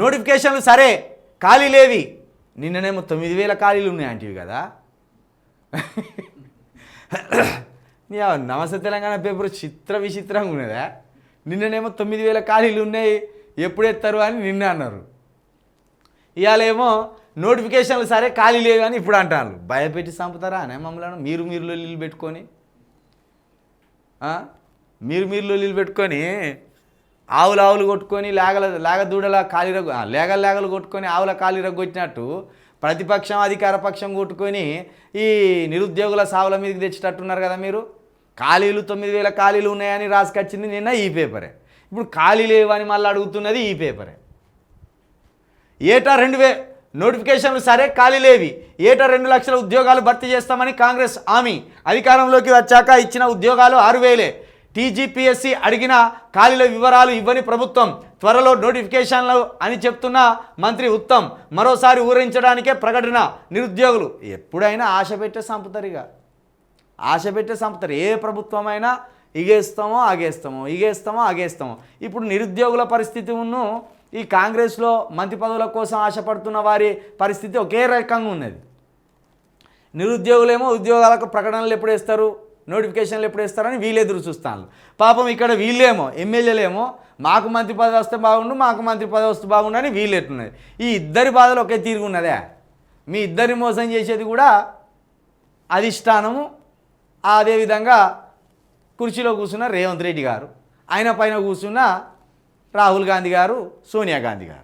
నోటిఫికేషన్లు సరే ఖాళీ లేవి. నిన్ననేమో తొమ్మిది వేల ఖాళీలు ఉన్నాయి అంటివి కదా. నీ నమస్తే తెలంగాణ పేపర్ చిత్ర విచిత్రంగా ఉన్నదా? నిన్ననేమో తొమ్మిది వేల ఖాళీలు ఉన్నాయి ఎప్పుడెత్తారు అని నిన్న అన్నారు. ఇవాళేమో నోటిఫికేషన్లు సరే ఖాళీ లేవు అని ఇప్పుడు అంటారు భయపెట్టి చంపుతారా అనే మమ్మల్ని? మీరు మీరు లొల్లీలు పెట్టుకొని మీరు మీరు లొల్లీలు పెట్టుకొని ఆవులు ఆవులు కొట్టుకొని లేగల లేగ దూడల ఖాళీ రగ్గు లేగల లేగలు కొట్టుకొని ఆవుల కాలి రగ్గు కొట్టినట్టు ప్రతిపక్షం అధికార పక్షం కొట్టుకొని ఈ నిరుద్యోగుల సావుల మీదకి తెచ్చేటట్టున్నారు కదా మీరు. ఖాళీలు తొమ్మిది వేల ఖాళీలు ఉన్నాయని రాసుకొచ్చింది నిన్న ఈ పేపరే. ఇప్పుడు ఖాళీ లేవని మళ్ళీ అడుగుతున్నది ఈ పేపరే. ఏటా రెండు వే నోటిఫికేషన్లు సరే ఖాళీ లేవి. ఏటా రెండు లక్షల ఉద్యోగాలు భర్తీ చేస్తామని కాంగ్రెస్ హామీ. అధికారంలోకి వచ్చాక ఇచ్చిన ఉద్యోగాలు ఆరు వేలే. టీజీపీఎస్సీ అడిగిన ఖాళీల వివరాలు ఇవ్వని ప్రభుత్వం త్వరలో నోటిఫికేషన్లు అని చెప్తున్న మంత్రి ఉత్తమ్ మరోసారి ఊరించడానికే ప్రకటన నిరుద్యోగులు ఎప్పుడైనా ఆశ పెట్టే సంపుతారు ఇక ఆశ పెట్టే సంపుతారు. ఏ ప్రభుత్వమైనా ఇగేస్తామో ఆగేస్తామో ఇగేస్తామో ఆగేస్తామో. ఇప్పుడు నిరుద్యోగుల పరిస్థితి ఉన్ను ఈ కాంగ్రెస్లో మంత్రి పదవుల కోసం ఆశపడుతున్న వారి పరిస్థితి ఒకే రకంగా ఉన్నది. నిరుద్యోగులేమో ఉద్యోగాలకు ప్రకటనలు ఎప్పుడు వేస్తారు? నోటిఫికేషన్లు ఎప్పుడు ఇస్తారని వీళ్ళు ఎదురు చూస్తాను. పాపం ఇక్కడ వీళ్ళేమో ఎమ్మెల్యేలేమో మాకు మంత్రి పదవి వస్తే బాగుండు మాకు మంత్రి పదవి వస్తే బాగుండు అని వీళ్ళు ఎట్టున్నది ఈ ఇద్దరి బాధలు ఒకే తీరుగు ఉన్నదే. మీ ఇద్దరిని మోసం చేసేది కూడా అధిష్టానము అదేవిధంగా కుర్చీలో కూర్చున్న రేవంత్ రెడ్డి గారు ఆయన పైన కూర్చున్న రాహుల్ గాంధీ గారు సోనియా గాంధీ గారు.